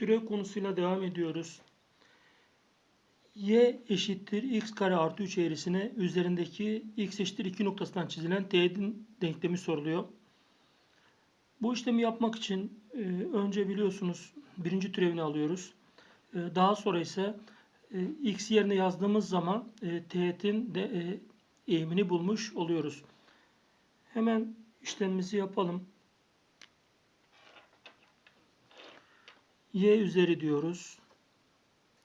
Türev konusuyla devam ediyoruz. y eşittir x kare artı 3 eğrisine üzerindeki x eşittir 2 noktasından çizilen teğetin denklemi soruluyor. Bu işlemi yapmak için e, önce biliyorsunuz birinci türevini alıyoruz. E, daha sonra ise e, x yerine yazdığımız zaman teğetin de eğimini bulmuş oluyoruz. Hemen işlemimizi yapalım. Y üzeri diyoruz.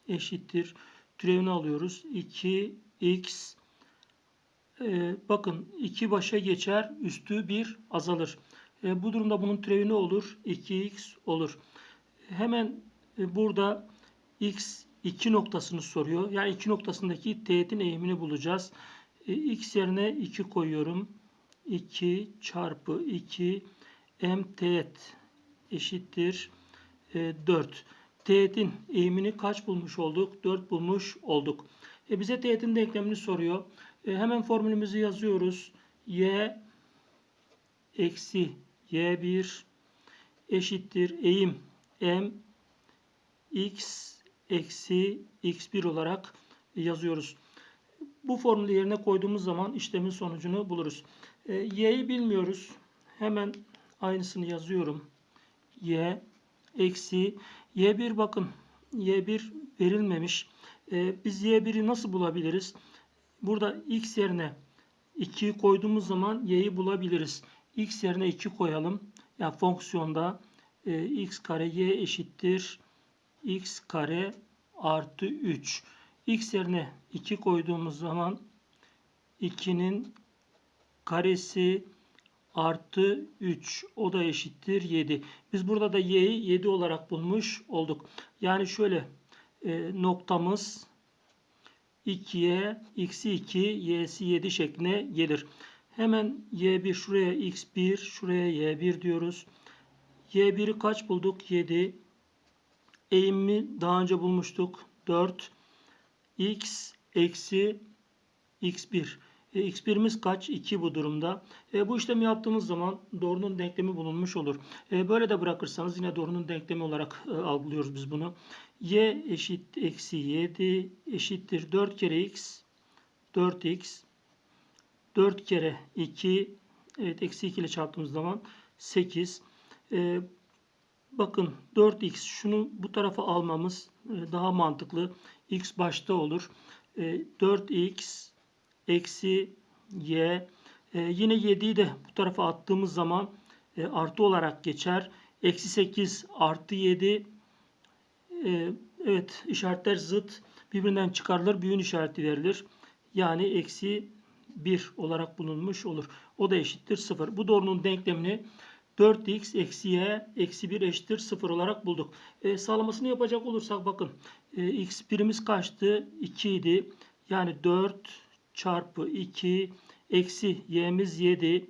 Eşittir. Türevini alıyoruz. 2x e, bakın 2 başa geçer. Üstü 1 azalır. E, bu durumda bunun türevi ne olur? 2x olur. Hemen e, burada x 2 noktasını soruyor. Yani 2 noktasındaki teğetin eğimini bulacağız. E, x yerine 2 koyuyorum. 2 çarpı 2 m teğet eşittir 4. Teğetin eğimini kaç bulmuş olduk? 4 bulmuş olduk. E bize teğetin denklemini soruyor. E hemen formülümüzü yazıyoruz. y eksi y1 eşittir eğim m x eksi x1 olarak yazıyoruz. Bu formülü yerine koyduğumuz zaman işlemin sonucunu buluruz. E, y'yi bilmiyoruz. Hemen aynısını yazıyorum. y eksi y1 bakın y1 verilmemiş. E, biz y1'i nasıl bulabiliriz? Burada x yerine 2'yi koyduğumuz zaman y'yi bulabiliriz. x yerine 2 koyalım. Yani fonksiyonda e, x kare y eşittir x kare artı 3. x yerine 2 koyduğumuz zaman 2'nin karesi artı 3 o da eşittir 7. Biz burada da y'yi 7 olarak bulmuş olduk. Yani şöyle e, noktamız 2'ye x'i 2 y'si 7 şekline gelir. Hemen y1 şuraya x1 şuraya y1 diyoruz. y1'i kaç bulduk? 7. Eğimi daha önce bulmuştuk. 4 x eksi x1. E, x1'imiz kaç? 2 bu durumda. E, bu işlemi yaptığımız zaman doğrunun denklemi bulunmuş olur. E, böyle de bırakırsanız yine doğrunun denklemi olarak e, algılıyoruz biz bunu. y eşit eksi 7 eşittir 4 kere x 4x 4 kere 2 evet eksi 2 ile çarptığımız zaman 8 e, bakın 4x şunu bu tarafa almamız e, daha mantıklı x başta olur e, 4x eksi y. E, yine 7'yi de bu tarafa attığımız zaman e, artı olarak geçer. Eksi 8 artı 7 e, evet işaretler zıt birbirinden çıkarılır. Büyün işareti verilir. Yani eksi 1 olarak bulunmuş olur. O da eşittir 0. Bu doğrunun denklemini 4x eksi y eksi 1 eşittir 0 olarak bulduk. E, sağlamasını yapacak olursak bakın e, x birimiz kaçtı? 2 idi. Yani 4 çarpı 2 eksi y'miz 7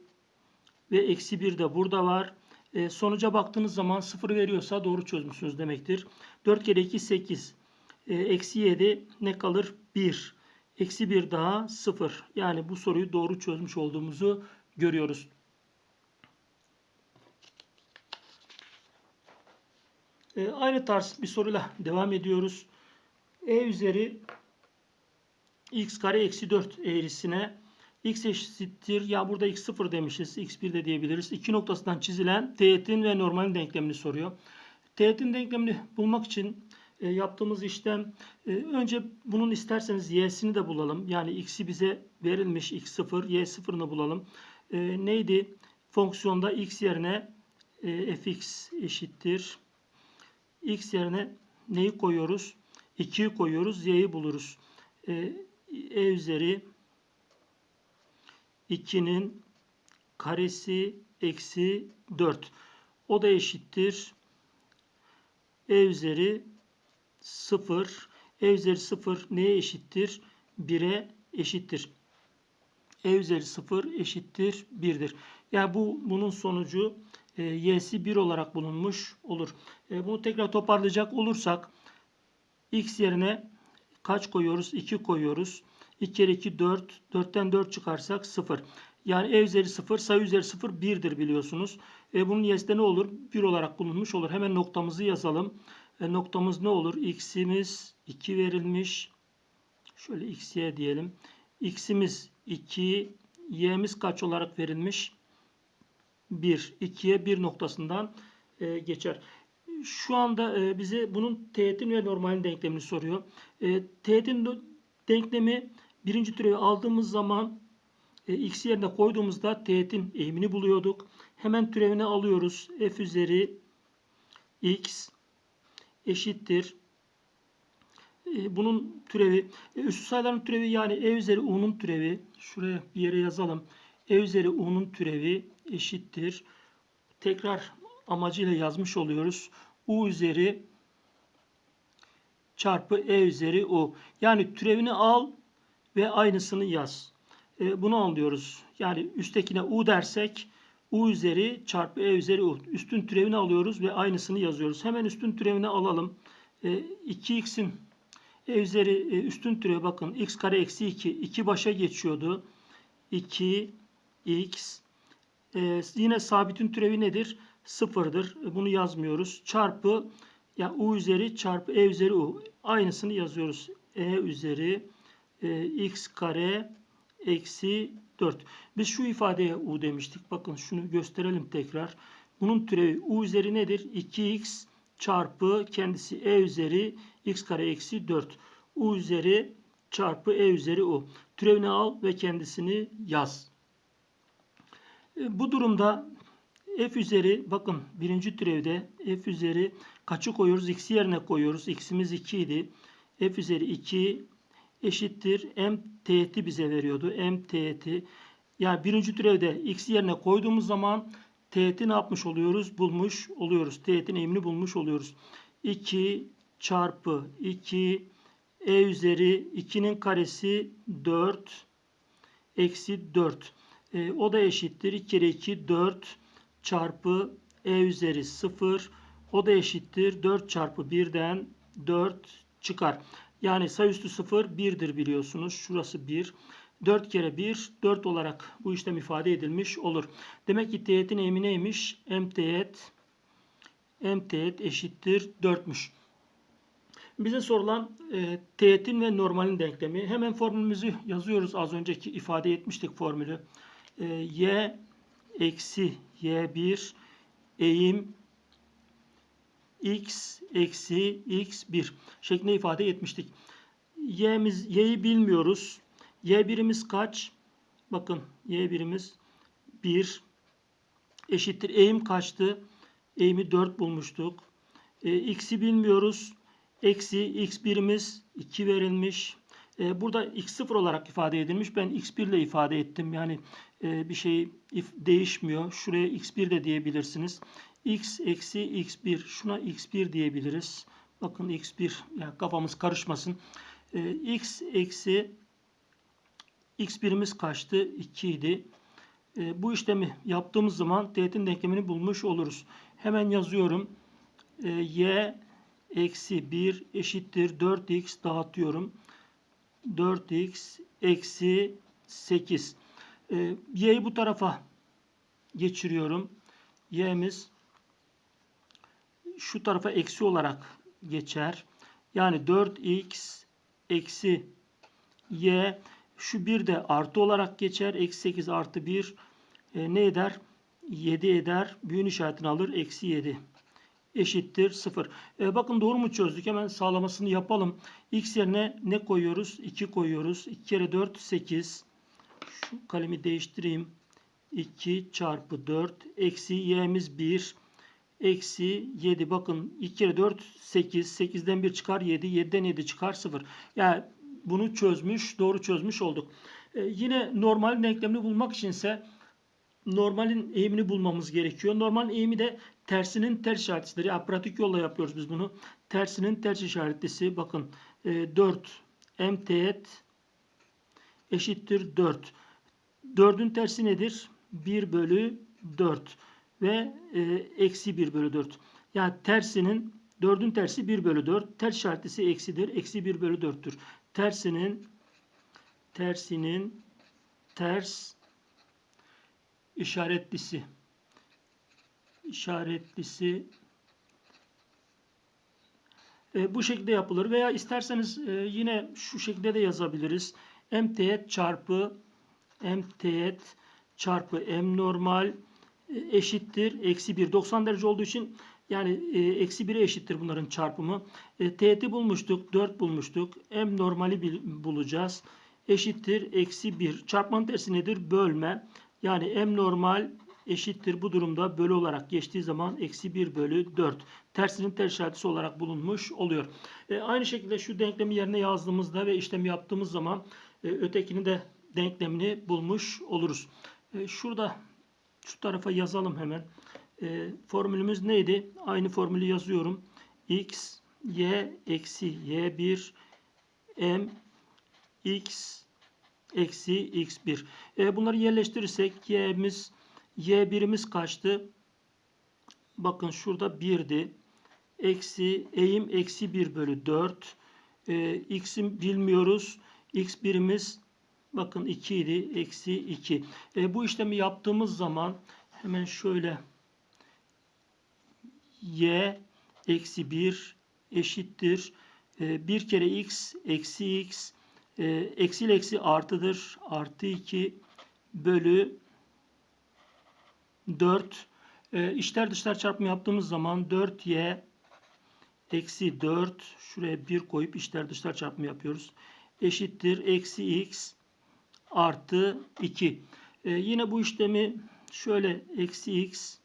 ve eksi 1 de burada var. E, sonuca baktığınız zaman 0 veriyorsa doğru çözmüşsünüz demektir. 4 kere 2 8. E, eksi 7 ne kalır? 1. Eksi 1 daha 0. Yani bu soruyu doğru çözmüş olduğumuzu görüyoruz. E, aynı tarz bir soruyla devam ediyoruz. E üzeri x kare eksi 4 eğrisine x eşittir ya burada x 0 demişiz x1 de diyebiliriz. İki noktasından çizilen teğetin ve normalin denklemini soruyor. Teğetin denklemini bulmak için e, yaptığımız işlem e, önce bunun isterseniz y'sini de bulalım. Yani x'i bize verilmiş x0 y0'ını bulalım. E, neydi? Fonksiyonda x yerine e, fx eşittir. x yerine neyi koyuyoruz? 2'yi koyuyoruz. y'yi buluruz. E, e üzeri 2'nin karesi eksi 4. O da eşittir. E üzeri 0. E üzeri 0 neye eşittir? 1'e eşittir. E üzeri 0 eşittir 1'dir. Yani bu bunun sonucu e, y'si 1 olarak bulunmuş olur. E, bunu tekrar toparlayacak olursak x yerine kaç koyuyoruz? 2 koyuyoruz. 2 kere 2 4. 4'ten 4 çıkarsak 0. Yani e üzeri 0, sayı üzeri 0 1'dir biliyorsunuz. E, bunun y'si ne olur? 1 olarak bulunmuş olur. Hemen noktamızı yazalım. E, noktamız ne olur? x'imiz 2 verilmiş. Şöyle x, y diyelim. x'imiz 2, y'miz kaç olarak verilmiş? 1. 2'ye 1 noktasından e, geçer. Şu anda e, bize bunun teğetin ve normalin denklemini soruyor. E, teğetin de- denklemi birinci türevi aldığımız zaman e, x yerine koyduğumuzda teğetin eğimini buluyorduk. Hemen türevini alıyoruz. f üzeri x eşittir. Bunun türevi, üstü sayıların türevi yani e üzeri u'nun türevi. Şuraya bir yere yazalım. e üzeri u'nun türevi eşittir. Tekrar amacıyla yazmış oluyoruz. U üzeri çarpı e üzeri u. Yani türevini al ve aynısını yaz. E, bunu anlıyoruz. Yani üsttekine u dersek u üzeri çarpı e üzeri u. Üstün türevini alıyoruz ve aynısını yazıyoruz. Hemen üstün türevini alalım. E, 2x'in e üzeri e, üstün türevi bakın x kare eksi 2. 2 başa geçiyordu. 2x e, yine sabitin türevi nedir? Sıfırdır. E, bunu yazmıyoruz. Çarpı ya u üzeri çarpı e üzeri u. Aynısını yazıyoruz. e üzeri e, x kare eksi 4. Biz şu ifadeye u demiştik. Bakın şunu gösterelim tekrar. Bunun türevi u üzeri nedir? 2x çarpı kendisi e üzeri x kare eksi 4. u üzeri çarpı e üzeri u. Türevini al ve kendisini yaz. E, Bu durumda f üzeri bakın birinci türevde f üzeri kaçı koyuyoruz? x'i yerine koyuyoruz. x'imiz 2 idi. f üzeri 2 eşittir. m teğeti bize veriyordu. m teğeti. Yani birinci türevde x yerine koyduğumuz zaman teğeti ne yapmış oluyoruz? Bulmuş oluyoruz. Teğetin eğimini bulmuş oluyoruz. 2 çarpı 2 e üzeri 2'nin karesi 4 eksi 4. E, o da eşittir. 2 kere 2 4 çarpı e üzeri 0. O da eşittir. 4 çarpı 1'den 4 çıkar. Yani sayıüstü 0 1'dir biliyorsunuz. Şurası 1. 4 kere 1 4 olarak bu işlem ifade edilmiş olur. Demek ki teğetin eğimi neymiş? M teğet M teğet eşittir 4'müş. Bize sorulan e, teğetin ve normalin denklemi. Hemen formülümüzü yazıyoruz. Az önceki ifade etmiştik formülü. E, y eksi y1 eğim x eksi x1 şeklinde ifade etmiştik. Y'miz, y'yi bilmiyoruz. Y birimiz kaç? Bakın y birimiz 1 eşittir. Eğim kaçtı? Eğimi 4 bulmuştuk. E, x'i bilmiyoruz. Eksi x birimiz 2 verilmiş. E, burada x0 olarak ifade edilmiş. Ben x1 ile ifade ettim. Yani e, bir şey if, değişmiyor. Şuraya x1 de diyebilirsiniz. x eksi x1. Şuna x1 diyebiliriz. Bakın x1. Yani kafamız karışmasın. E, x eksi x birimiz kaçtı? 2 idi. E, bu işlemi yaptığımız zaman teğetin denklemini bulmuş oluruz. Hemen yazıyorum. E, y eksi 1 eşittir 4x dağıtıyorum. 4x eksi 8. E, y'yi bu tarafa geçiriyorum. y'miz şu tarafa eksi olarak geçer. Yani 4x eksi y şu 1 de artı olarak geçer. Eksi 8 artı 1 e, ne eder? 7 eder. Büyün işaretini alır. Eksi 7 eşittir 0. E, bakın doğru mu çözdük? Hemen sağlamasını yapalım. X yerine ne koyuyoruz? 2 koyuyoruz. 2 kere 4 8. Şu kalemi değiştireyim. 2 çarpı 4 eksi y'miz 1 eksi 7 bakın 2 kere 4 8 8'den 1 çıkar 7 7'den 7 çıkar 0 yani bunu çözmüş doğru çözmüş olduk. Ee, yine normalin denklemini bulmak içinse normalin eğimini bulmamız gerekiyor. Normalin eğimi de tersinin ters işaretlisidir yani pratik yolla yapıyoruz biz bunu. Tersinin ters işaretlisi bakın e, 4 m teğet eşittir 4 4'ün tersi nedir 1 bölü 4 ve e, eksi 1 bölü 4. Yani tersinin 4'ün tersi 1 bölü 4. Ters işaretlisi eksidir. Eksi 1 bölü 4'tür. Tersinin tersinin ters işaretlisi işaretlisi e, bu şekilde yapılır veya isterseniz e, yine şu şekilde de yazabiliriz. M teğet çarpı M teğet çarpı M normal e, eşittir eksi 1. 90 derece olduğu için yani e, eksi 1'e eşittir bunların çarpımı. E, teğeti bulmuştuk. 4 bulmuştuk. M normali bulacağız. Eşittir eksi 1. Çarpmanın tersi nedir? Bölme. Yani M normal eşittir bu durumda bölü olarak geçtiği zaman eksi 1 bölü 4. Tersinin ters işareti olarak bulunmuş oluyor. E, aynı şekilde şu denklemi yerine yazdığımızda ve işlemi yaptığımız zaman ötekini de denklemini bulmuş oluruz. E, şurada şu tarafa yazalım hemen. E, formülümüz neydi? Aynı formülü yazıyorum. x, y eksi y1 m x eksi x1. E, bunları yerleştirirsek y'miz y1'imiz kaçtı? Bakın şurada 1'di. Eksi eğim eksi 1 bölü 4. E, x'im bilmiyoruz. X birimiz bakın 2 idi. Eksi 2. E, bu işlemi yaptığımız zaman hemen şöyle y eksi 1 eşittir. E, bir kere x eksi x e, eksi eksi artıdır. Artı 2 bölü 4 e, içler dışlar çarpımı yaptığımız zaman 4y eksi 4 şuraya 1 koyup içler dışlar çarpımı yapıyoruz. Eşittir eksi x artı 2. E, yine bu işlemi şöyle eksi x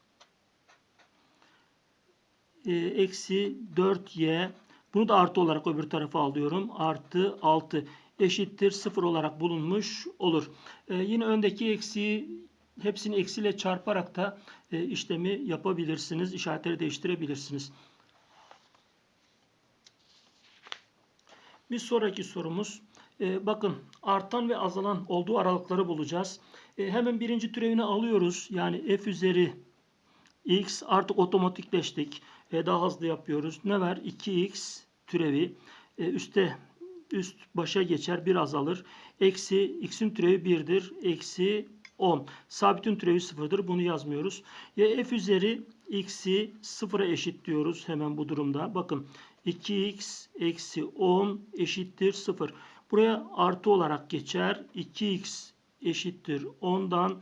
e, eksi 4y bunu da artı olarak öbür tarafa alıyorum. Artı 6 eşittir 0 olarak bulunmuş olur. E, yine öndeki eksiği hepsini eksiyle çarparak da e, işlemi yapabilirsiniz. İşaretleri değiştirebilirsiniz. Bir sonraki sorumuz. E, bakın artan ve azalan olduğu aralıkları bulacağız. E, hemen birinci türevini alıyoruz. Yani f üzeri x artık otomatikleştik. E, daha hızlı yapıyoruz. Ne var? 2x türevi. E, üste üst başa geçer bir azalır. Eksi x'in türevi 1'dir. Eksi 10. Sabitin türevi 0'dır. Bunu yazmıyoruz. Ya f üzeri x'i 0'a eşit diyoruz hemen bu durumda. Bakın 2x eksi 10 eşittir 0. Buraya artı olarak geçer. 2x eşittir 10'dan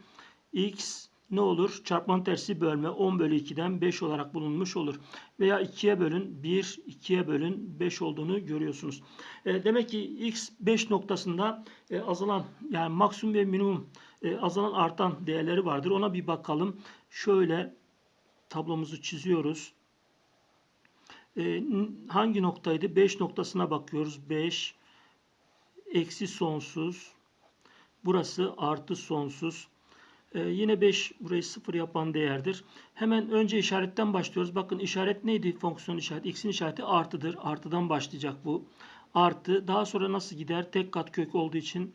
x ne olur? Çarpmanın tersi bölme 10 bölü 2'den 5 olarak bulunmuş olur. Veya 2'ye bölün 1, 2'ye bölün 5 olduğunu görüyorsunuz. E, demek ki x 5 noktasında e, azalan yani maksimum ve minimum e, azalan artan değerleri vardır. Ona bir bakalım. Şöyle tablomuzu çiziyoruz. E, hangi noktaydı? 5 noktasına bakıyoruz. 5 eksi sonsuz. Burası artı sonsuz. Ee, yine 5 burayı 0 yapan değerdir. Hemen önce işaretten başlıyoruz. Bakın işaret neydi? Fonksiyon işareti. X'in işareti artıdır. Artıdan başlayacak bu. Artı. Daha sonra nasıl gider? Tek kat kök olduğu için